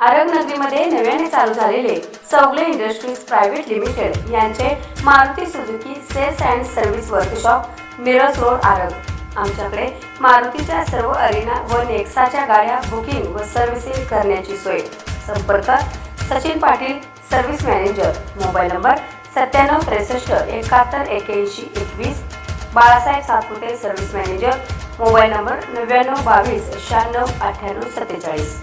आरग नगरीमध्ये नव्याने चालू झालेले सवले इंडस्ट्रीज प्रायव्हेट लिमिटेड यांचे Maruti Suzuki sales and service workshop Miraj road Arag आमच्याकडे मारुतीच्या सर्व अरिना व नेक्साच्या गाड्या बुकिंग व सर्व्हिसिंग करण्याची सोय. संपर्क Sachin Patil service manager. Mobile number सत्त्याण्णव त्रेसष्ट एकाहत्तर एक्याऐंशी एकवीस. Balasaheb Satpute service manager. Mobile number नव्याण्णव बावीस शहाण्णव अठ्ठ्याण्णव सत्तेचाळीस.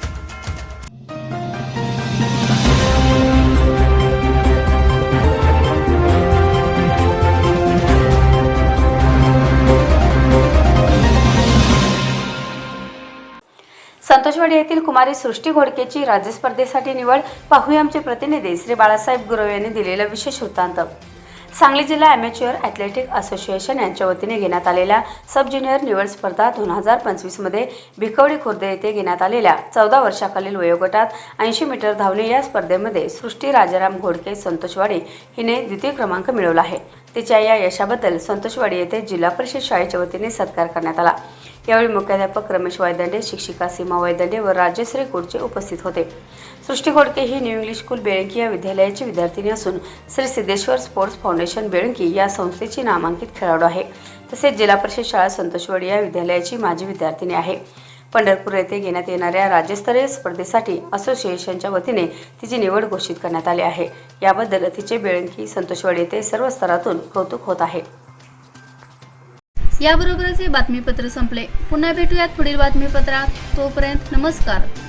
संतोषवाडी येथील कुमारी सृष्टी घोडकेची राज्य स्पर्धेसाठी निवड. पाहूया आमचे प्रतिनिधी श्री बाळासाहेब गुरव यांनी दिलेला विशेष वृत्तांत. सांगली जिल्हा ॲमेच्युअर ॲथलेटिक असोसिएशन यांच्या वतीने घेण्यात आलेल्या सब ज्युनियर निवड स्पर्धा दोन हजार पंचवीसमध्ये भिकवडी खुर्द येथे घेण्यात आलेल्या चौदा वर्षाखालील वयोगटात ऐंशी मीटर धावणे या स्पर्धेमध्ये सृष्टी राजाराम घोडके संतोषवाडी हिने द्वितीय क्रमांक मिळवला आहे. तिच्या या यशाबद्दल संतोषवाडी येथे जिल्हा परिषद शाळेच्या वतीने सत्कार करण्यात आला. यावेळी मुख्याध्यापक रमेश वायदंडे शिक्षिका सीमा वायदंडे व राजश्री कोडचे उपस्थित होते. सृष्टी घोडके ही न्यू इंग्लिश स्कूल बेळंकी या विद्यालयाची विद्यार्थिनी असून श्री सिद्धेश्वर स्पोर्ट्स फाउंडेशन बेळंकी या संस्थेची नामांकित खेळाडू आहे. तसेच जिल्हा परिषद शाळा संतोषवाडी या विद्यालयाची माजी विद्यार्थिनी आहे. पंढरपूर येथे घेण्यात येणाऱ्या राज्यस्तरीय स्पर्धेसाठी असोसिएशनच्या वतीने तिची निवड घोषित करण्यात आली आहे. याबद्दल तिचे बेळंकी संतोषवाडी येथे सर्व स्तरातून कौतुक होत आहे. याबरोबरच हे बातमीपत्र संपले. पुन्हा भेटूयात पुढील बातमीपत्रात. तोपर्यंत नमस्कार.